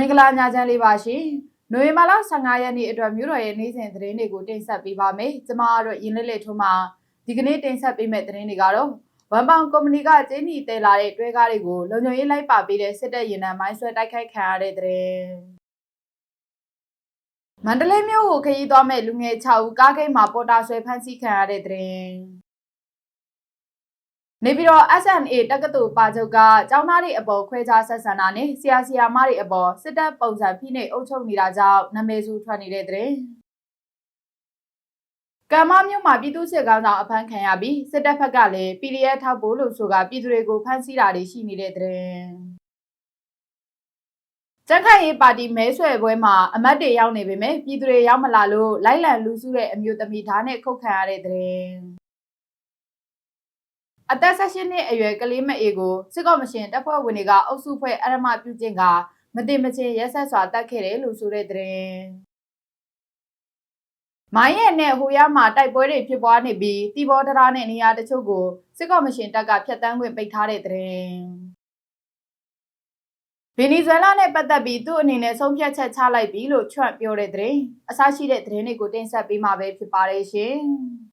မင်္ဂလာညချမ်းလေးပါရှင်။နိုဝင်ဘာလ15ရက်နေ့အတွက်မြို့တော်ရဲ့နေ့စဉ်သတင်းတွေကိုတင်ဆက်ပေးပါမယ်။ကျွန်မကတော့ရင်းလေးလေးထုံးမှာဒီကနေ့တင်ဆက်ပေးမယ့်သတင်းတွေကတော့ဝမ်ပောင်ကုမ္ပဏီကကျင်းနီတဲလာတဲ့တွဲကားတွေကိုလုံခြုံရေးလိုက်ပါပေးတဲ့စစ်တပ်ရင်နံမိုင်းဆွဲတိုက်ခိုက်ခံရတဲ့သတင်း။မန္တလေးမြို့ကိုခရီးသွားမဲ့လူငယ်6ဦးကားဂိတ်မှာပေါ်တာဆွဲဖမ်းဆီးခံရတဲ့သတင်း။ နေပြီးတော့ SNA တက္ကသိုလ်ပါချုပ်ကကျောင်းသားတွေအပေါ်ခွဲခြားဆက်ဆံတာနဲ့ဆရာဆရာမတွေအပေါ်စစ်တပ်ပုံစံဖိနှိပ်အုပ်ချုပ်နေတာကြောင့်နာမည်စုထွက်နေတဲ့တဲ့ကမ္မမြို့မှာပြည်သူစစ်ကောင်ဆောင်အဖမ်းခံရပြီးစစ်တပ်ဘက်ကလည်း PDF ထောက်ပို့လို့ဆိုကပြည်သူတွေကိုဖမ်းဆီးတာတွေရှိနေတဲ့တဲ့ကြက်ခိုင်ရေးပါတီမဲဆွယ်ပွဲမှာအမတ်တွေရောက်နေပေမဲ့ပြည်သူတွေရောက်မလာလို့လိုက်လံလူစုတဲ့အမျိုးသမီးဓာတ်နဲ့ခုတ်ခံရတဲ့တဲ့ အသက်16နှစ်အရွယ်ကလေးမအေကိုစစ်ကော်မရှင်တပ်ဖွဲ့ဝင်တွေကအုပ်စုဖွဲ့အရမပြုကျင့်ကမတင်မချင်းရက်ဆက်စွာတတ်ခဲ့တယ်လို့ဆိုတဲ့တဲ့မိုင်းရဲ့နဲ့ဟိုရမှာတိုက်ပွဲတွေဖြစ်ပွားနေပြီးတီဘောတရာနဲ့နေရာတချို့ကိုစစ်ကော်မရှင်တပ်ကဖျက်ဆီးခွင့်ပိတ်ထားတဲ့တဲ့ဗင်နီဇွဲလားနဲ့ပတ်သက်ပြီးသူ့အနေနဲ့ဆုံးဖြတ်ချက်ချလိုက်ပြီလို့ချွတ်ပြောတဲ့တဲ့အဆရှိတဲ့သတင်းတွေကိုတင်ဆက်ပေးမှာပဲဖြစ်ပါတယ်ရှင်။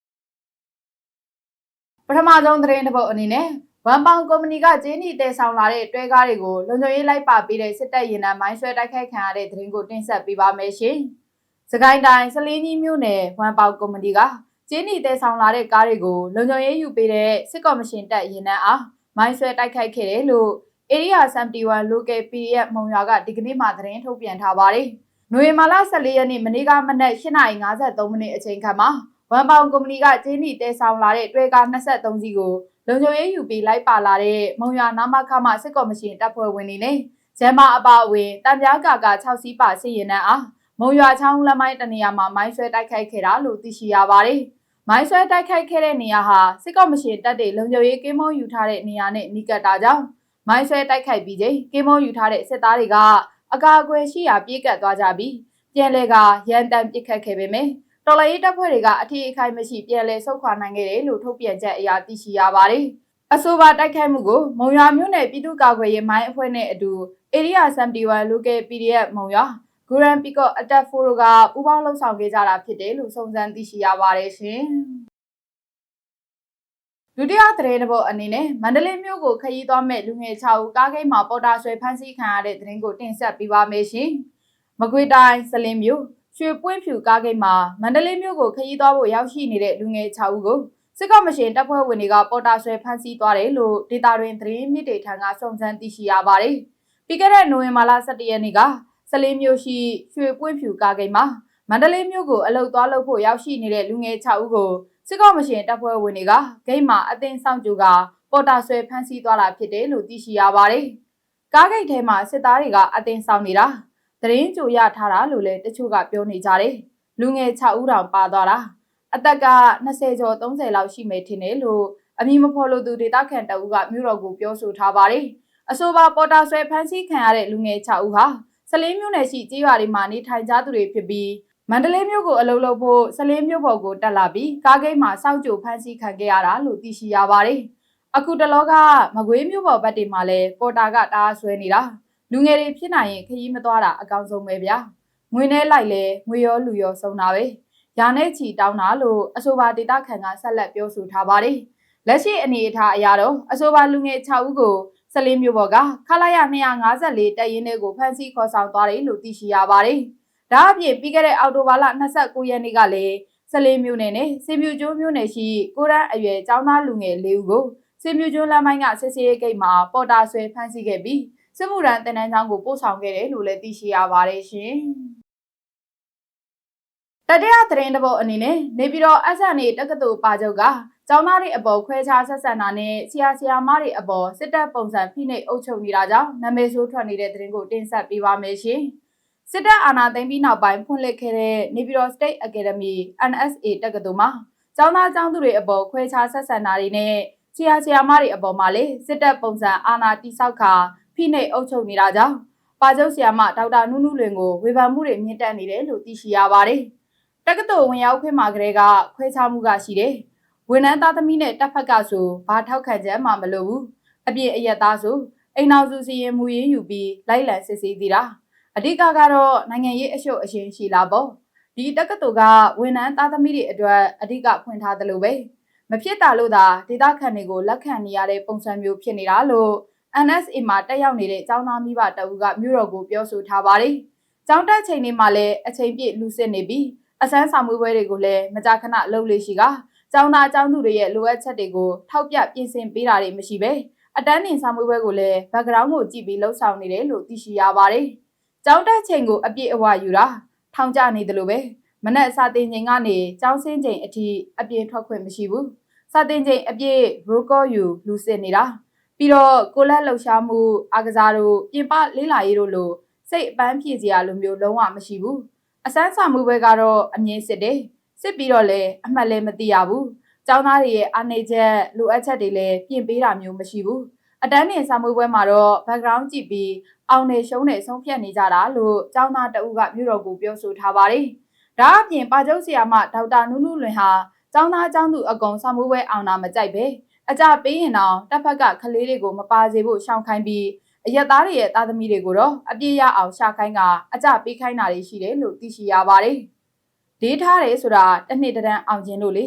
ပထမဆုံးသတင်းတစ်ပုဒ်အနေနဲ့ဝမ်ပောင်ကုမ္ပဏီကကျင်းနီတည်ဆောင်လာတဲ့တွဲကားတွေကိုလုံခြုံရေးလိုက်ပါပေးတဲ့စစ်တပ်ရင်နံမိုင်းဆွဲတိုက်ခိုက်ခံရတဲ့သတင်းကိုတင်ဆက်ပေးပါမယ်ရှင်။စကိုင်းတိုင်းစလင်းကြီးမြို့နယ်ဝမ်ပောင်ကုမ္ပဏီကကျင်းနီတည်ဆောင်လာတဲ့ကားတွေကိုလုံခြုံရေးယူပေးတဲ့စစ်ကော်မရှင်တပ်ရင်နံအားမိုင်းဆွဲတိုက်ခိုက်ခဲ့တယ်လို့ Area 71 Local PDF မုံရွာကဒီကနေ့မှသတင်းထုတ်ပြန်ထားပါတယ်။နိုဝင်ဘာလ14ရက်နေ့မနေ့ကမနက်8:53မိနစ်အချိန်ခန့်မှာ ဝမ်ပေါင်ကုမ္ပဏီကကျင်းနီတဲဆောင်လာတဲ့တွဲကား23စီးကိုလုံခြုံရေးယူပြီးလိုက်ပါလာတဲ့မုံရွာနာမခမစစ်ကော်မရှင်တပ်ဖွဲ့ဝင်တွေနဲ့ဂျမ်မာအပါအဝင်တံပြားကာက6စီးပါစစ်ရင်နှန်းအားမုံရွာချောင်းလမိုင်းတနေရာမှာမိုင်းဆွဲတိုက်ခိုက်ခဲ့တာလို့သိရှိရပါတယ်။မိုင်းဆွဲတိုက်ခိုက်ခဲ့တဲ့နေရာဟာစစ်ကော်မရှင်တပ်တွေလုံခြုံရေးကင်းမုံယူထားတဲ့နေရာနဲ့နီးကပ်တာကြောင့်မိုင်းဆွဲတိုက်ခိုက်ပြီးချိန်ကင်းမုံယူထားတဲ့စစ်သားတွေကအကာအကွယ်ရှိရာပြေးကပ်သွားကြပြီးပြန်လဲကရန်တမ်းပစ်ခတ်ခဲ့ပေမယ့် တော်လှန်ရေးတပ်ဖွဲ့တွေကအထီးအခိုက်မရှိပြန်လည်ဆုတ်ခွာနိုင်ခဲ့တယ်လို့ထုတ်ပြန်ချက်အရသိရှိရပါတယ်။အဆိုပါတိုက်ခိုက်မှုကိုမုံရွာမြို့နယ်ပြည်သူ့ကာကွယ်ရေးမိုင်းအဖွဲ့နဲ့အတူ Area 71 Local PDF မုံရွာဂူရန်ပီကော့အတက်ဖိုရိုကပူးပေါင်းလှုပ်ဆောင်ခဲ့ကြတာဖြစ်တယ်လို့စုံစမ်းသိရှိရပါတယ်ရှင်။ဒုတိယသတင်းတစ်ပုဒ်အနေနဲ့မန္တလေးမြို့ကိုခရီးသွားမဲ့လူငယ်6ဦးကားဂိတ်မှာပေါ်တာဆွဲဖမ်းဆီးခံရတဲ့သတင်းကိုတင်ဆက်ပေးပါမယ်ရှင်။မကွေးတိုင်းစလင်းမြို့ ရွှေပွင့်ဖြူကားဂိတ်မှာမန္တလေးမြို့ကိုခရီးသွားဖို့ရောက်ရှိနေတဲ့လူငယ်6ဦးကိုစစ်ကော်မရှင်တပ်ဖွဲ့ဝင်တွေကပေါ်တာဆွဲဖမ်းဆီးသွားတယ်လို့ဒေတာတွင်သတင်းမြစ်တွေထံကစုံစမ်းသိရှိရပါတယ်။ပြီးခဲ့တဲ့နိုဝင်ဘာလ17ရက်နေ့ကစလင်းမြို့ရှိရွှေပွင့်ဖြူကားဂိတ်မှာမန္တလေးမြို့ကိုအလုတ်သွားလုပ်ဖို့ရောက်ရှိနေတဲ့လူငယ်6ဦးကိုစစ်ကော်မရှင်တပ်ဖွဲ့ဝင်တွေကဂိတ်မှာအသင်းဆောင်ကြကပေါ်တာဆွဲဖမ်းဆီးသွားတာဖြစ်တယ်လို့သိရှိရပါတယ်။ကားဂိတ်ထဲမှာစစ်သားတွေကအသင်းဆောင်နေတာ သတင်းကြိုရထားတာလို့လည်းတချို့ကပြောနေကြတယ်လူငယ်6ဦးတောင်ပါသွားတာအသက်က20ကျော်30လောက်ရှိမယ်ထင်တယ်လို့အမည်မဖော်လို့သူဒေတာခန်တအူးကမြို့တော်ကိုပြောဆိုထားပါတယ်အဆိုပါပေါ်တာဆွဲဖမ်းဆီးခံရတဲ့လူငယ်6ဦးဟာစလင်းမြို့နယ်ရှိကြေးရွာတွေမှာနေထိုင်ကြသူတွေဖြစ်ပြီးမန္တလေးမြို့ကိုအလုပ်လုပ်ဖို့စလင်းမြို့ပေါ်ကိုတက်လာပြီးကားဂိတ်မှာစောက်ကြိုဖမ်းဆီးခံခဲ့ရတာလို့သိရှိရပါတယ်အခုတလောကမကွေးမြို့ပေါ်ဘက်တွေမှာလည်းပေါ်တာကတားဆွဲနေတာ လူငယ်တွေဖြစ်နိုင်ရင်ခရီးမသွားတာအကောင်းဆုံးပဲဗျာငွေနဲ့လိုက်လဲငွေရောလူရောစုံတာပဲရာနဲ့ချီတောင်းတာလို့အဆိုပါဒေတာခန်ကဆက်လက်ပြောဆိုထားပါတယ်လက်ရှိအနေအထားအရတော့အဆိုပါလူငယ်6ဦးကိုစလင်းမျိုးပေါ်ကခလာရ254တပ်ရင်းတွေကိုဖမ်းဆီးခေါ်ဆောင်သွားတယ်လို့သိရှိရပါတယ်ဒါအပြင်ပြီးခဲ့တဲ့အောက်တိုဘာလ29ရက်နေ့ကလည်းစလင်းမျိုးနယ်နဲ့စင်မြူကျိုးမျိုးနယ်ရှိကိုရန်အရွယ်ចောင်းသားလူငယ်၄ဦးကိုစင်မြူကျိုးလမ်းမိုင်းကစစ်စေးဂိတ်မှာပေါ်တာဆွဲဖမ်းဆီးခဲ့ပြီး စစ်မှုထမ်းတင်နန်းချောင်းကိုပို့ဆောင်ခဲ့တယ်လို့လည်းသိရှိရပါတယ်ရှင်။တတိယသတင်းတစ်ပုဒ်အနေနဲ့နေပြည်တော် SNA တက္ကသိုလ်ပါချုပ်ကကျောင်းသားတွေအပေါ်ခွဲခြားဆက်ဆံတာနဲ့ဆရာဆရာမတွေအပေါ်စစ်တပ်ပုံစံဖိနှိပ်အုပ်ချုပ်နေတာကြောင့်နာမည်ဆိုးထွက်နေတဲ့သတင်းကိုတင်ဆက်ပေးပါမယ်ရှင်။စစ်တပ်အာဏာသိမ်းပြီးနောက်ပိုင်းဖွင့်လှစ်ခဲ့တဲ့နေပြည်တော် State Academy NSA တက္ကသိုလ်မှာကျောင်းသားကျောင်းသူတွေအပေါ်ခွဲခြားဆက်ဆံတာတွေနဲ့ဆရာဆရာမတွေအပေါ်မှာလေစစ်တပ်ပုံစံအာဏာတိဆောက်ခါ ဖိနှိပ်အုပ်ချုပ်နေတာကြောင့်ပါချုပ်ဆရာမဒေါက်တာနုနုလွင်ကိုဝေဖန်မှုတွေမြင့်တက်နေတယ်လို့သိရှိရပါတယ်။တက္ကသိုလ်ဝင်ရောက်ခွင့်မှာကလေးကခွဲခြားမှုကရှိတယ်။ဝန်ထမ်းသားသမီးနဲ့တပ်ဖက်ကဆိုဘာထောက်ခံချက်မှမလိုဘူး။အပြည့်အယက်သားဆိုအိမ်အောင်စုစီရင်မှုရင်းယူပြီးလိုက်လံစစ်ဆေးသေးတာ။အဓိကကတော့နိုင်ငံရေးအရှုပ်အရှင်းရှိလာပေါ့ဒီတက္ကသိုလ်ကဝန်ထမ်းသားသမီးတွေအတွက်အဓိကဖွင့်ထားတယ်လို့ပဲမဖြစ်တာလို့သာဒေသခံတွေကိုလက်ခံနေရတဲ့ပုံစံမျိုးဖြစ်နေတာလို့ NSA မှာတက်ရောက်နေတဲ့ចောင်းသားမိဘတအူကမြို့တော်ကိုပြောဆိုထားပါတယ်။ចောင်းတက်ချိန်တွေမှာလည်းအချိန်ပြည့်လူစစ်နေပြီးအစမ်းဆောင်မှုပွဲတွေကိုလည်းမကြာခဏလုပ်လို့ရှိကចောင်းသားចောင်းသူတွေရဲ့လိုအပ်ချက်တွေကိုထောက်ပြပြင်ဆင်ပေးတာတွေမရှိပဲအတန်းတင်ဆောင်မှုပွဲကိုလည်း background ကိုကြည့်ပြီးလှုပ်ဆောင်နေတယ်လို့သိရှိရပါတယ်။ចောင်းတက်ချိန်ကိုအပြည့်အဝယူတာထောင်ကျနေတယ်လို့ပဲမနက်စာတင်ချိန်ကနေចောင်းစင်းချိန်အထိအပြင်ထွက်ခွင့်မရှိဘူး။စာတင်ချိန်အပြည့် broker ယူလူစစ်နေတာ။ ပြီးတော့ကိုလက်လှူရှားမှုအကစားတို့ပြင်ပလေးလာရေးတို့လိုစိတ်အပန်းဖြည့်စရာလိုမျိုးလုံးဝမရှိဘူးအစမ်းစာမှုဘဲကတော့အမြင်စစ်တယ်စစ်ပြီးတော့လည်းအမှတ်လည်းမသိရဘူးကျောင်းသားတွေရဲ့အားနေချက်လိုအပ်ချက်တွေလည်းပြင်ပေးတာမျိုးမရှိဘူးအတန်းနေစာမှုပွဲမှာတော့ background ကြည့်ပြီးအောင်နေရှုံးနေဆုံးဖြတ်နေကြတာလို့ကျောင်းသားတအုပ်ကမြို့တော်ကိုပြောဆိုထားပါတယ်ဒါအပြင်ပါကျုပ်ဆရာမဒေါက်တာနုနုလွင်ဟာကျောင်းသားကျောင်းသူအကောင်စာမှုပွဲအောင်တာမကြိုက်ပဲ အကြပေးရင်တော့တပ်ဖက်ကကလေးတွေကိုမပါစေဖို့ရှောင်ခိုင်းပြီးအရက်သားတွေရဲ့သားသမီးတွေကိုတော့အပြည့်ရအောင်ရှာခိုင်းကအကြပေးခိုင်းတာတွေရှိတယ်လို့သိရှိရပါတယ်။ဒေးထားတယ်ဆိုတာတစ်နှစ်တန်းအောင်ခြင်းလို့လေ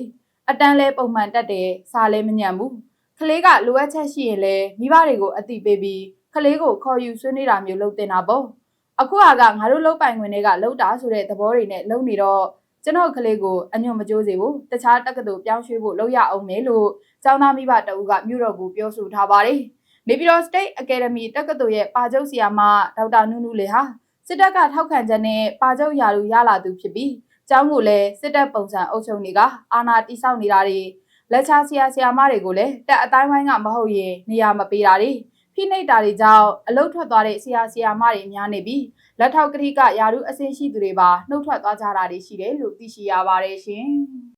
အတန်းလဲပုံမှန်တက်တယ်စားလဲမညံ့ဘူး။ကလေးကလိုအပ်ချက်ရှိရင်လဲမိဘတွေကိုအတိပေးပြီးကလေးကိုခေါ်ယူဆွေးနွေးတာမျိုးလုပ်တင်တာပေါ့။အခုဟာကငါတို့လုတ်ပိုင်ခွင်တွေကလုတ်တာဆိုတဲ့သဘောတွေနဲ့လုံနေတော့ကျွန်တော်ကလေးကိုအညွန့်မကြိုးစေဘူးတခြားတက္ကသိုလ်ပြောင်းရွှေ့ဖို့လုပ်ရအောင်မယ်လို့ ကျောင်းသားမိဘတအူးကမြို့တော်ကိုပြောဆိုထားပါတယ်။နေပြည်တော် State Academy တက္ကသိုလ်ရဲ့ပါချုပ်ဆရာမဒေါက်တာနုနုလေဟာစစ်တပ်ကထောက်ခံချက်နဲ့ပါချုပ်ရာလူရလာသူဖြစ်ပြီးကျောင်းကိုလည်းစစ်တပ်ပုံစံအုပ်ချုပ်နေကအာဏာတိစောက်နေတာတွေလက်ချဆရာဆရာမတွေကိုလည်းတက်အတိုင်းဝိုင်းကမဟုတ်ရင်နေရာမပေးတာတွေဖိနှိပ်တာတွေကြောင့်အလုတ်ထွက်သွားတဲ့ဆရာဆရာမတွေများနေပြီးလက်ထောက်ကတိကယာရုအဆင့်ရှိသူတွေပါနှုတ်ထွက်သွားကြတာတွေရှိတယ်လို့သိရှိရပါတယ်ရှင်။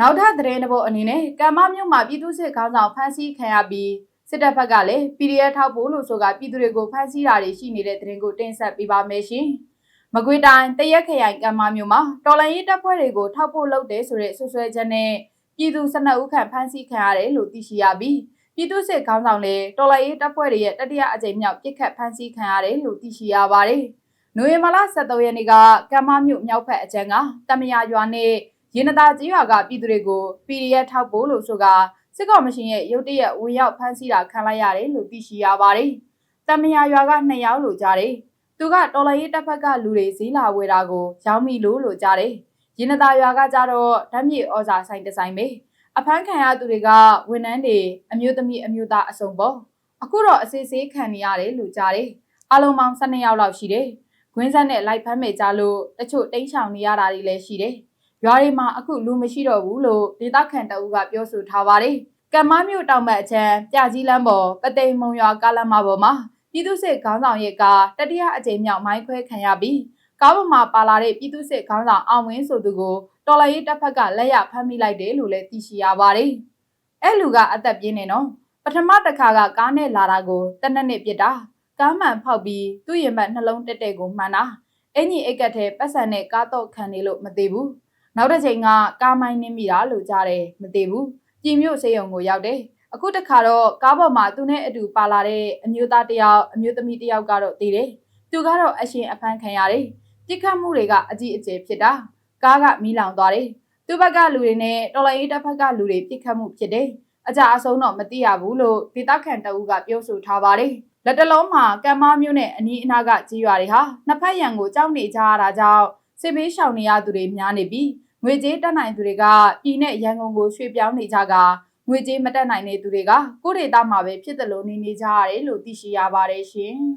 နောက်ထပ်သတင်းတစ်ပုဒ်အနေနဲ့ကမ္မမြို့မှာပြည်သူ့စစ်ခေါင်းဆောင်ဖမ်းဆီးခံရပြီးစစ်တပ်ဘက်ကလည်း PDF ထောက်ဖို့လို့ဆိုကပြည်သူတွေကိုဖမ်းဆီးတာတွေရှိနေတဲ့သတင်းကိုတင်ဆက်ပေးပါမယ်ရှင်။မကွေးတိုင်းတရက်ခရိုင်ကမ္မမြို့မှာတော်လန်ရေးတပ်ဖွဲ့တွေကိုထောက်ဖို့လုပ်တယ်ဆိုတဲ့ဆွဆွဲချက်နဲ့ပြည်သူ12ဦးခန့်ဖမ်းဆီးခံရတယ်လို့သိရှိရပြီးပြည်သူ့စစ်ခေါင်းဆောင်လည်းတော်လိုင်းရေးတပ်ဖွဲ့တွေရဲ့တတိယအကြိမ်မြောက်ပြစ်ခတ်ဖမ်းဆီးခံရတယ်လို့သိရှိရပါတယ်။နိုဝင်ဘာလ23ရက်နေ့ကကမ္မမြို့မြောက်ဖက်အကျန်းကတမယာရွာနဲ့ ရင်းနတာကြီးရွာကပြည်သူတွေကို PDF ထောက်ဖို့လို့ဆိုကစစ်ကော်မရှင်ရဲ့ရုတ်တရက်ဝင်ရောက်ဖမ်းဆီးတာခံလိုက်ရတယ်လို့သိရှိရပါတယ်။တမယာရွာက2ယောက်လို့ကြားတယ်။သူကတော်လိုင်းရေးတပ်ဖက်ကလူတွေဈေးလာဝယ်တာကိုရောင်းမိလို့လို့ကြားတယ်။ရင်းနတာရွာကကြတော့ဓာတ်မြေဩဇာဆိုင်ဒီဇိုင်းပဲ။အဖမ်းခံရသူတွေကဝန်ထမ်းတွေအမျိုးသမီးအမျိုးသားအစုံပေါ့အခုတော့အစီအစေးခံနေရတယ်လို့ကြားတယ်အလုံးပေါင်း12ယောက်လောက်ရှိတယ်ခွင်းဆက်နဲ့လိုက်ဖမ်းမဲ့ကြလို့တချို့တိန့်ဆောင်နေရတာတွေလည်းရှိတယ် ရွာတွေမှာအခုလူမရှိတော့ဘူးလို့ဒေသခံတအူးကပြောဆိုထားပါတယ်ကမ္မမြို့တောင်ဘက်အချမ်းပြကြီးလမ်းပေါ်ပသိမ်မုံရွာကားလမ်းမပေါ်မှာပြည်သူ့စစ်ခေါင်းဆောင်ရဲ့ကားတတိယအကြိမ်မြောက်မိုင်းခွဲခံရပြီးကားပေါ်မှာပါလာတဲ့ပြည်သူ့စစ်ခေါင်းဆောင်အောင်ဝင်းဆိုသူကိုတော်လိုင်းရေးတပ်ဖက်ကလက်ရဖမ်းမိလိုက်တယ်လို့လည်းသိရှိရပါတယ်။အဲ့လူကအသက်ပြင်းနေနော်ပထမတစ်ခါကကားနဲ့လာတာကိုတနက်နေ့ပြစ်တာကားမှန်ဖောက်ပြီးသူ့ရင်ဘတ်နှလုံးတက်တဲ့ကိုမှန်တာအင်ကြီးအိတ်ကက်ထဲပတ်စံနဲ့ကားတော့ခံနေလို့မသေးဘူး နောက်တစ်ချိန်ကကားမိုင်းနင်းမိတာလို့ကြားတယ်မသေးဘူးပြည်မြို့စေယုံကိုရောက်တယ်အခုတခါတော့ကားပေါ်မှာသူနဲ့အတူပါလာတဲ့အမျိုးသားတယောက်အမျိုးသမီးတယောက်ကတော့တည်တယ်သူကတော့အရှင်အဖမ်းခံရတယ်ပြစ်ခတ်မှုတွေကအကြီးအကျယ်ဖြစ်တာကားကမီးလောင်သွားတယ်။သူ့ဘက်ကလူတွေနဲ့တော်လိုင်းရေးတပ်ဖက်ကလူတွေပြစ်ခတ်မှုဖြစ်တယ်။အကြအဆုံးတော့မသိရဘူးလို့ဒေသခံတအူးကပြောဆိုထားပါတယ်။လက်တလုံးမှာကံမမျိုးနဲ့အနီးအနားကကြီးရွာတွေဟာနှစ်ဖက်ရန်ကိုကြောက်နေကြရတာကြောင့်စစ်ဘေးရှောင်နေရသူတွေများနေပြီး ငွေကြေးတက်နိုင်သူတွေကပြည်နဲ့ရန်ကုန်ကိုရွှေ့ပြောင်းနေကြကငွေကြေးမတက်နိုင်တဲ့သူတွေကကိုယ့်ဒေသမှာပဲဖြစ်တယ်လို့နေနေကြရတယ်လို့သိရှိရပါတယ်ရှင်။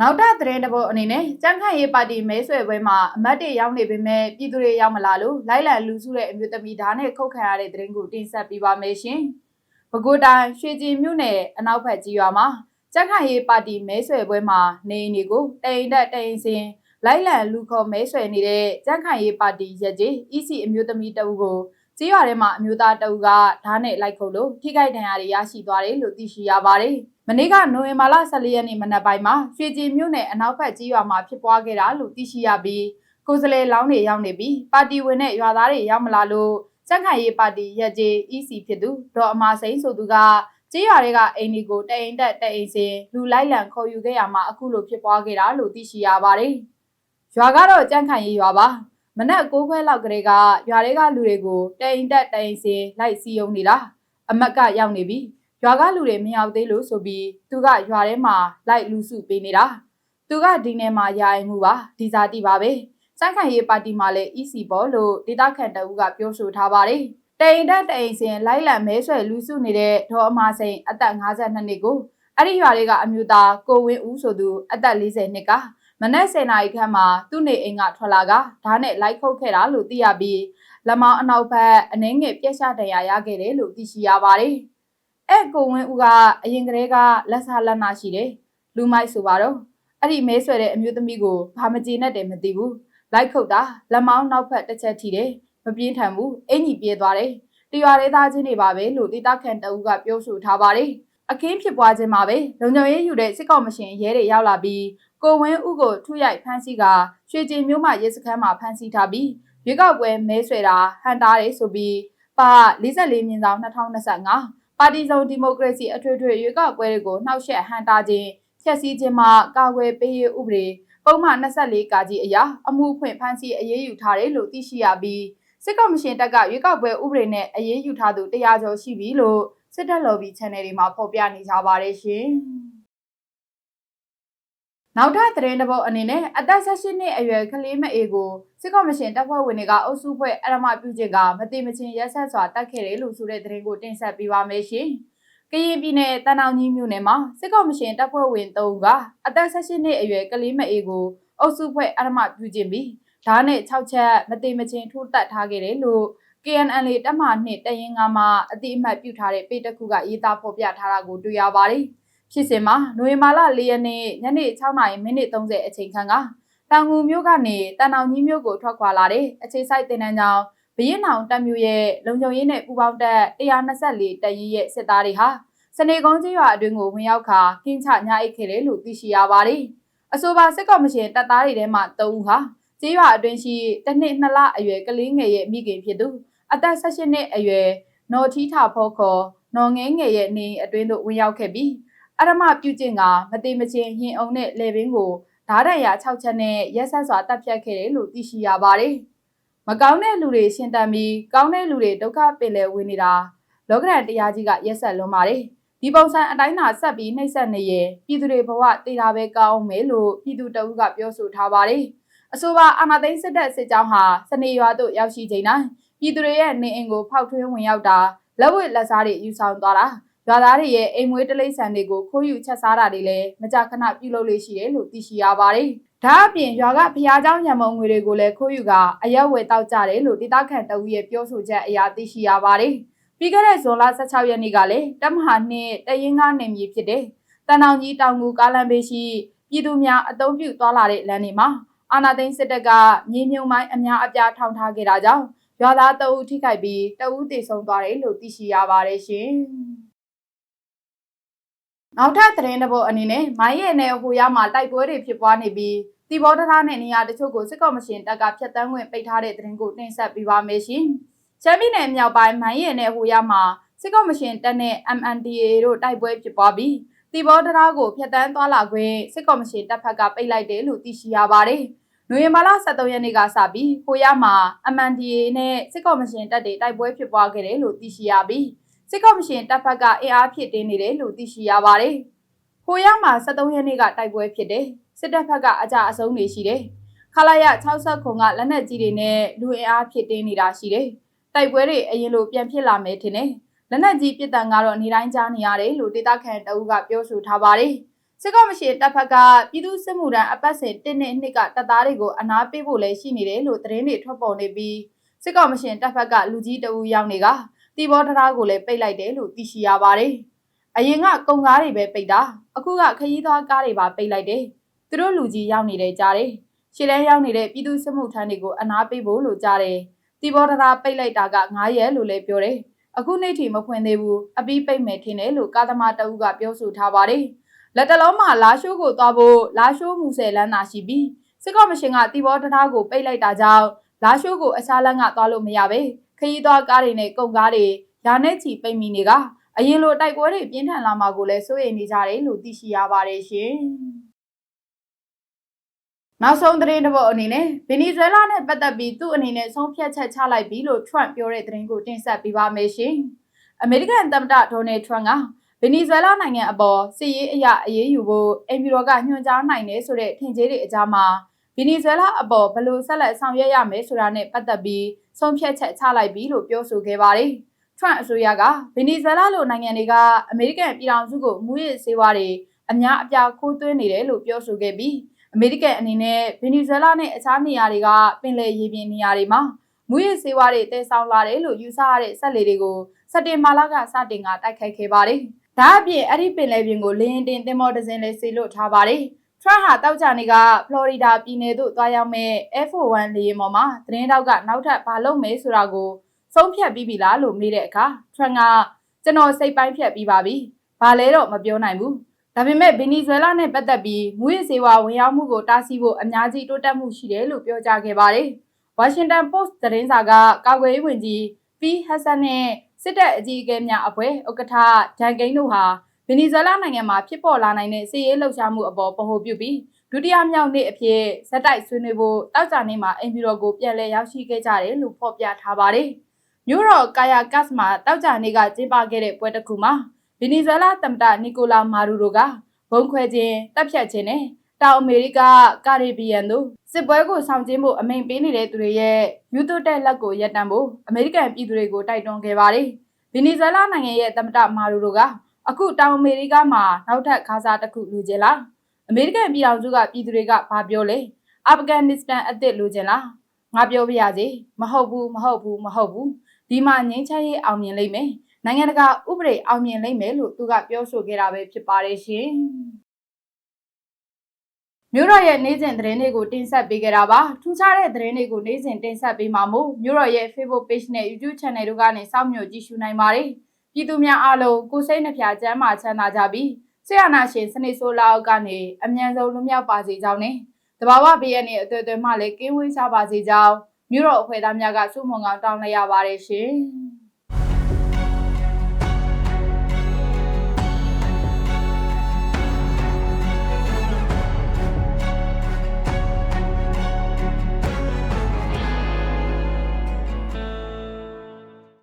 နောက်ထပ်သတင်းတစ်ပုဒ်အနေနဲ့ကြံ့ခိုင်ရေးပါတီမဲဆွယ်ပွဲမှာအမတ်တွေရောက်နေပေမဲ့ပြည်သူတွေရောက်မလာလို့လိုက်လံလူစုတဲ့အမျိုးသမီးဓာတ်နဲ့ခုတ်ခံရတဲ့သတင်းကိုတင်ဆက်ပေးပါမယ်ရှင်။ပဲခူးတိုင်းရွှေကျင်မြို့နယ်အနောက်ဘက်ကြီးရွာမှာကြံ့ခိုင်ရေးပါတီမဲဆွယ်ပွဲမှာနေအိမ်တွေကိုတိန်တက်တိန်စင် လိုက်လံလူခေါ်မဲဆွယ်နေတဲ့ကြံ့ခိုင်ရေးပါတီရက်ကြီး EC အမျိုးသမီးတအုပ်ကိုကြေးရွာထဲမှာအမျိုးသားတအုပ်ကဓာတ်နဲ့လိုက်ခုတ်လို့ထိခိုက်ဒဏ်ရာတွေရရှိသွားတယ်လို့သိရှိရပါတယ်။မနေ့ကနိုဝင်ဘာလ14ရက်နေ့မနက်ပိုင်းမှာရွှေကြည်မြို့နယ်အနောက်ဘက်ကြီးရွာမှာဖြစ်ပွားခဲ့တာလို့သိရှိရပြီးကိုယ်စလဲလောင်းတွေရောက်နေပြီးပါတီဝင်တဲ့ရွာသားတွေရောက်မလာလို့စက်ခိုင်ရေးပါတီရက်ကျေး EC ဖြစ်သူဒေါ်အမာစိန်ဆိုသူကကြေးရွာတွေကအိမ်ဒီကိုတအိမ်တက်တအိမ်စင်လူလိုက်လံခေါ်ယူခဲ့ရမှာအခုလိုဖြစ်ပွားခဲ့တာလို့သိရှိရပါတယ်။ ရွာကတော့ကြန့်ခိုင်ရေးရွာပါ။မနက်9ခွဲလောက်ကလေးကရွာတွေကလူတွေကိုတအိမ်တက်တအိမ်စင်လိုက်စီယုံနေတာအမက်ကရောက်နေပြီ။ရွာကလူတွေမရောက်သေးလို့ဆိုပြီးသူကရွာထဲမှာလိုက်လူစုပေးနေတာ။သူကဒီနယ်မှာယာယီမှုပါဒီစားတိပါပဲ။စန့်ခိုင်ရေးပါတီမှာလည်း EC ပေါ်လို့ဒေတာခန်တအူးကပြောဆိုထားပါတယ်။တိန်တက်တိန်စင်လိုက်လံမဲဆွဲလူစုနေတဲ့ဒေါ်အမစိန်အသက်52နှစ်ကိုအဲ့ဒီရွာလေးကအမျိုးသားကိုဝင်းဦးဆိုသူအသက်40နှစ်က မနက်10နာရီခန့်မှာသူ့နေအိမ်ကထွက်လာကဓာတ်နဲ့လိုက်ခုတ်ခဲ့တာလို့သိရပြီးလက်မောင်းအနောက်ဘက်အနှင်းငယ်ပြက်ရှဒဏ်ရာရခဲ့တယ်လို့သိရှိရပါတယ်။အဲ့ကိုဝင်းဦးကအရင်ကတည်းကလက်စားလက်နာရှိတယ်။လူမိုက်ဆိုပါတော့အဲ့ဒီမဲဆွဲတဲ့အမျိုးသမီးကိုဘာမကျေနပ်တယ်မသိဘူး။လိုက်ခုတ်တာလက်မောင်းနောက်ဘက်တစ်ချက်ထိတယ်။မပြင်းထန်ဘူး။အင်ကြီးပြေးသွားတယ်။တရွာလေးသားချင်းတွေပါပဲလို့ဒေတာခန်တအူးကပြောဆိုထားပါတယ်။အခင်းဖြစ်ပွားခြင်းမှာပဲလုံခြုံရေးယူတဲ့စစ်ကောင်မရှင်ရဲတွေရောက်လာပြီး ကိုဝင်းဥကိုထုရိုက်ဖမ်းဆီးကရွှေကျင်မြို့မှာရဲစခန်းမှာဖမ်းဆီးထားပြီးရွေးကောက်ပွဲမဲဆွဲတာဟန်တာတယ်ဆိုပြီးပါ44မြင်းဆောင်2025ပါတီစုံဒီမိုကရေစီအထွေထွေရွေးကောက်ပွဲတွေကိုနှောက်ယှက်ဟန်တာခြင်းဖျက်ဆီးခြင်းမှကာကွယ်ပေးရေးဥပဒေပုံမှန်24ကာကြီးအရာအမှုဖွင့်ဖမ်းဆီးအရေးယူထားတယ်လို့သိရှိရပြီးစစ်ကောင်မရှင်တပ်ကရွေးကောက်ပွဲဥပဒေနဲ့အရေးယူထားသူတရားကျော်ရှိပြီလို့စစ်တပ် lobby channel တွေမှာဖော်ပြနေကြပါတယ်ရှင်။ နောက်ထပ်သတင်းတစ်ပုဒ်အနေနဲ့အသက်16နှစ်အရွယ်ကလေးမအေကိုစစ်ကောင်မရှင်တပ်ဖွဲ့ဝင်တွေကအုပ်စုဖွဲ့အရမပြုခြင်းကမတိမချင်းရက်ဆက်စွာတိုက်ခဲ့တယ်လို့ဆိုတဲ့သတင်းကိုတင်ဆက်ပေးပါမယ်ရှင်။ကရင်ပြည်နယ်တန်အောင်ကြီးမြို့နယ်မှာစစ်ကောင်မရှင်တပ်ဖွဲ့ဝင်၃ဦးကအသက်16နှစ်အရွယ်ကလေးမအေကိုအုပ်စုဖွဲ့အရမပြုခြင်းပြီးဓာတ်နဲ့6ချက်မတိမချင်းထိုးတက်ထားခဲ့တယ်လို့ KNL တပ်မနှစ်တရင်ကမှအတိအမှတ်ပြုထားတဲ့ပေတခုကရေးသားဖော်ပြထားတာကိုတွေ့ရပါတယ်။ ဖြစ်စဉ်မှာနိုဝင်ဘာလ၄ရက်နေ့ညနေ6:30မိနစ်30အချိန်ခန့်ကတောင်ငူမြို့ကနေတန်အောင်ကြီးမြို့ကိုထွက်ခွာလာတဲ့အခြေစိုက်တင်နန်းကြောင်ဘရင်နောင်တပ်မျိုးရဲ့လုံခြုံရေးနဲ့ပူးပေါင်းတပ်124တပ်ရင်းရဲ့စစ်သားတွေဟာစနေကုန်းကျေးရွာအတွင်းကိုဝင်ရောက်ခါကင်းချညအိတ်ခဲ့တယ်လို့သိရှိရပါတယ်။အဆိုပါစစ်ကော်မရှင်တပ်သားတွေထဲမှ3ဦးဟာကျေးရွာအတွင်းရှိတစ်နှစ်နှစ်လအရွယ်ကလေးငယ်ရဲ့မိခင်ဖြစ်သူအသက်16နှစ်အရွယ်နော်ထီထာဖောခေါ်နော်ငဲငယ်ရဲ့နေအတွင်းသို့ဝင်ရောက်ခဲ့ပြီး အရမပြုကျင့်ကမတိမချင်းရင်အောင်နဲ့လေပင်ကိုဓာတ်ရရ6ချက်နဲ့ရက်ဆက်စွာတပ်ဖြတ်ခဲ့တယ်လို့သိရှိရပါတယ်။မကောင်းတဲ့လူတွေရှင်တန်ပြီးကောင်းတဲ့လူတွေဒုက္ခပင်လယ်ဝင်နေတာလောကရန်တရားကြီးကရက်ဆက်လွန်ပါတယ်။ဒီပုံစံအတိုင်းသာဆက်ပြီးနှိပ်စက်နေရင်ပြည်သူတွေဘဝတည်တာပဲကောင်းအောင်မယ်လို့ပြည်သူတအုပ်ကပြောဆိုထားပါတယ်။အဆိုပါအာဏာသိမ်းစစ်တပ်စစ်ကြောင်းဟာစနေရွာသို့ရောက်ရှိချိန်တိုင်းပြည်သူတွေရဲ့နေအိမ်ကိုဖောက်ထွင်းဝင်ရောက်တာလက်ဝတ်လက်စားတွေယူဆောင်သွားတာ ရွာသားတွေရဲ့အိမ်မွေးတလိမ့်ဆန်တွေကိုခိုးယူချက်စားတာတွေလည်းမကြာခဏပြုလုပ်လို့ရှိတယ်လို့သိရှိရပါတယ်။ဒါအပြင်ရွာကဖျားเจ้าညံမုံငွေတွေကိုလည်းခိုးယူကအရက်ဝယ်တောက်ကြတယ်လို့ဒေသခံတအူးရဲ့ပြောဆိုချက်အရာသိရှိရပါတယ်။ပြီးခဲ့တဲ့ဇွန်လ16ရက်နေ့ကလည်းတမဟာနှစ်တရင်ကနေမြေဖြစ်တဲ့တန်အောင်ကြီးတောင်ကူကားလမ်းဘေးရှိပြည်သူများအုံပြုသွားလာတဲ့လမ်းတွေမှာအာနာသိန်းစစ်တပ်ကမြေမြုံမိုင်းအများအပြားထောင်ထားခဲ့တာကြောင့်ရွာသားတအုပ်ထိခိုက်ပြီးတအုပ်တည်ဆုံသွားတယ်လို့သိရှိရပါတယ်ရှင်။ နောက်ထပ်သတင်းတစ်ပုဒ်အနေနဲ့မိုင်းရဲနယ်ဟိုရမှာတိုက်ပွဲတွေဖြစ်ပွားနေပြီးတီဘောတထားနဲ့နေရာတချို့ကိုစစ်ကော်မရှင်တပ်ကဖျက်ဆီးဝင်ပိတ်ထားတဲ့သတင်းကိုတင်ဆက်ပေးပါမယ်ရှင်။ချမ်းပြည်နယ်မြောက်ပိုင်းမိုင်းရဲနယ်ဟိုရမှာစစ်ကော်မရှင်တပ်နဲ့ MNDA တို့တိုက်ပွဲဖြစ်ပွားပြီးတီဘောတထားကိုဖျက်ဆီးသွားလာခွင့်စစ်ကော်မရှင်တပ်ဖက်ကပိတ်လိုက်တယ်လို့သိရှိရပါတယ်။နိုဝင်ဘာလ23ရက်နေ့ကစပြီးဟိုရမှာ MNDA နဲ့စစ်ကော်မရှင်တပ်တွေတိုက်ပွဲဖြစ်ပွားခဲ့တယ်လို့သိရှိရပြီး စစ်ကော်မရှင်တပ်ဖက်ကအင်အားဖြစ်တင်းနေတယ်လို့သိရှိရပါတယ်။ဟိုရမှာ73ရက်နေ့ကတိုက်ပွဲဖြစ်တယ်။စစ်တပ်ဖက်ကအကြအဆုံးတွေရှိတယ်။ခလာရ60ခုကလက်နက်ကြီးတွေနဲ့လူအင်အားဖြစ်တင်းနေတာရှိတယ်။တိုက်ပွဲတွေအရင်လိုပြန်ဖြစ်လာမယ်ထင်တယ်။လက်နက်ကြီးပစ်တံကတော့နေတိုင်းကြားနေရတယ်လို့ဒေတာခန်တအူးကပြောဆိုထားပါတယ်။စစ်ကော်မရှင်တပ်ဖက်ကပြည်သူစစ်မှုထမ်းအပတ်စဉ်1နှစ်နှစ်ကတပ်သားတွေကိုအနာပေးဖို့လည်းရှိနေတယ်လို့သတင်းတွေထွက်ပေါ်နေပြီးစစ်ကော်မရှင်တပ်ဖက်ကလူကြီးတအူးရောက်နေက တီဘောတရာကိုလည်းပိတ်လိုက်တယ်လို့သိရှိရပါတယ်။အရင်ကကုန်ကားတွေပဲပိတ်တာအခုကခရီးသွားကားတွေပါပိတ်လိုက်တယ်။သူတို့လူကြီးရောက်နေတဲ့ကြားတယ်။ရှေ့တန်းရောက်နေတဲ့ပြည်သူစစ်မှုထမ်းတွေကိုအနာပေးဖို့လို့ကြားတယ်။တီဘောတရာပိတ်လိုက်တာက9ရက်လို့လည်းပြောတယ်။အခုနေ့ထိမဖွင့်သေးဘူးအပြီးပိတ်မယ်ထင်တယ်လို့ကာသမာတအုပ်ကပြောဆိုထားပါတယ်။လက်တလုံးမှာလာရှိုးကိုသွားဖို့လာရှိုးမူဆယ်လမ်းသာရှိပြီးစစ်ကော်မရှင်ကတီဘောတရာကိုပိတ်လိုက်တာကြောင့်လာရှိုးကိုအခြားလမ်းကသွားလို့မရပဲ ခရီးသွားကားတွေနဲ့ကုန်ကားတွေရာနဲ့ချီပိတ်မိနေကအအရင်လိုတိုက်ပွဲတွေပြင်းထန်လာမှာကိုလည်းစိုးရိမ်နေကြတယ်လို့သိရှိရပါတယ်ရှင်နောက်ဆုံးသတင်းတစ်ပုဒ်အနေနဲ့ဗင်နီဇွဲလားနဲ့ပတ်သက်ပြီးသူ့အနေနဲ့ဆုံးဖြတ်ချက်ချလိုက်ပြီလို့ Trump ပြောတဲ့သတင်းကိုတင်ဆက်ပေးပါမယ်ရှင်။အမေရိကန်သမ္မတဒေါ်နယ်ထရန့်ကဗင်နီဇွဲလားနိုင်ငံအပေါ်စစ်ရေးအရအရေးယူဖို့အင်ပီရောကညွှန်ကြားနိုင်တယ်ဆိုတဲ့ထင်ကြေးတွေအကြားမှာဗင်နီဇွဲလားအပေါ်ဘယ်လိုဆက်လက်ဆောင်ရွက်ရမယ်ဆိုတာနဲ့ပတ်သက်ပြီး ဆုံးဖြတ်ချက်ချလိုက်ပြီလို့ပြောဆိုခဲ့ပါတယ်။ Trump အစိုးရကဗင်နီဇွဲလားလိုနိုင်ငံတွေကအမေရိကန်ပြည်ထောင်စုကိုမူရစ်ဆေးဝါးတွေအများအပြားခိုးသွင်းနေတယ်လို့ပြောဆိုခဲ့ပြီးအမေရိကန်အနေနဲ့ဗင်နီဇွဲလားနဲ့အခြားနေရာတွေကပင်လယ်ရေပြင်နေရာတွေမှာမူရစ်ဆေးဝါးတွေတည်ဆောင်လာတယ်လို့ယူဆရတဲ့စက်လှေတွေကိုစက်တင်ဘာလကစတင်ကတိုက်ခိုက်ခဲ့ပါတယ်။ဒါအပြင်အဲ့ဒီပင်လယ်ပြင်ကိုလင်းတင်တင်မော်ဒဇင်လေးဆေလွတ်ထားပါတယ်။ Trump ဟာတောက်ကြနေကဖလော်ရီဒါပြည်နယ်သို့သွားရောက်မဲ့ F1 လေယာဉ်ပေါ်မှာသတင်းတောက်ကနောက်ထပ်ဘာလုပ်မယ်ဆိုတာကိုဆုံးဖြတ်ပြီးပြီလားလို့မေးတဲ့အခါ Trump ကကျွန်တော်စိတ်ပိုင်းဖြတ်ပြီးပါပြီ။ဘာလဲတော့မပြောနိုင်ဘူး။ဒါပေမဲ့ဗင်နီဇွဲလားနဲ့ပတ်သက်ပြီးမူရစ်ဆေးဝါးဝင်ရောက်မှုကိုတားဆီးဖို့အများကြီးတိုးတက်မှုရှိတယ်လို့ပြောကြားခဲ့ပါတယ်။ Washington Post သတင်းစာကကာကွယ်ရေးဝန်ကြီးပီဟက်ဆန်နဲ့စစ်တပ်အကြီးအကဲများအဖွဲ့ဥက္ကဋ္ဌဒန်ကိန်းတို့ဟာ ဗင်နီဇွဲလားနိုင်ငံမှာဖြစ်ပေါ်လာနိုင်တဲ့စစ်ရေးလှုပ်ရှားမှုအပေါ်ပဟိုပြုပြီးဒုတိယမြောက်နေ့အဖြစ်ဇက်တိုက်ဆွေးနွေးဖို့တောက်ကြနေမှာအင်ပီရိုကိုပြန်လည်ရောက်ရှိခဲ့ကြတယ်လို့ဖော်ပြထားပါတယ်။မြို့တော်ကာယာကတ်မှာတောက်ကြနေကကျင်းပခဲ့တဲ့ပွဲတစ်ခုမှာဗင်နီဇွဲလားသမ္မတနီကိုလာမာဒူရိုကဘုံခွဲခြင်းတပ်ဖြတ်ခြင်းနဲ့တောင်အမေရိကကာရီဘီယန်တို့စစ်ပွဲကိုဆောင်ကျင်းဖို့အမိန်ပေးနေတဲ့သူတွေရဲ့ယူတူတဲ့လက်ကိုရပ်တန့်ဖို့အမေရိကန်ပြည်သူတွေကိုတိုက်တွန်းခဲ့ပါတယ်။ဗင်နီဇွဲလားနိုင်ငံရဲ့သမ္မတမာဒူရိုက အခုတောင်အမေရိကမှာနောက်ထပ်ခါးစားတစ်ခုလူချင်လားအမေရိကန်ပြည်ထောင်စုကပြည်သူတွေကဘာပြောလဲအာဖဂန်နစ္စတန်အစ်စ်လူချင်လားငါပြောပြရစီမဟုတ်ဘူးမဟုတ်ဘူးမဟုတ်ဘူးဒီမှာငင်းချရေးအောင်မြင်လိမ့်မယ်နိုင်ငံတကာဥပဒေအောင်မြင်လိမ့်မယ်လို့သူကပြောဆိုခဲ့တာပဲဖြစ်ပါတယ်ရှင်မြို့တော်ရဲ့နေ့စဉ်သတင်းတွေကိုတင်ဆက်ပေးကြတာပါထူးခြားတဲ့သတင်းတွေကိုနေ့စဉ်တင်ဆက်ပေးမှာမို့မြို့တော်ရဲ့ Facebook Page နဲ့ YouTube Channel တို့ကနေစောင့်မျှော်ကြည့်ရှုနိုင်ပါတယ် ပြည်သူများအားလုံးကိုစိတ်နှဖျားကျမ်းမာချမ်းသာကြပြီးဆရာနာရှင်စနေဆိုလာအောက်ကနေအမြန်ဆုံးလွတ်မြောက်ပါစေကြောင်းနဲ့တဘာဝဘေးရန်ရဲ့အသွေးအသွေးမှလည်းကင်းဝေးကြပါစေကြောင်းမြို့တော်အဖွဲ့သားများကဆုမွန်ကောင်းတောင်းလိုက်ရပါတယ်ရှင်။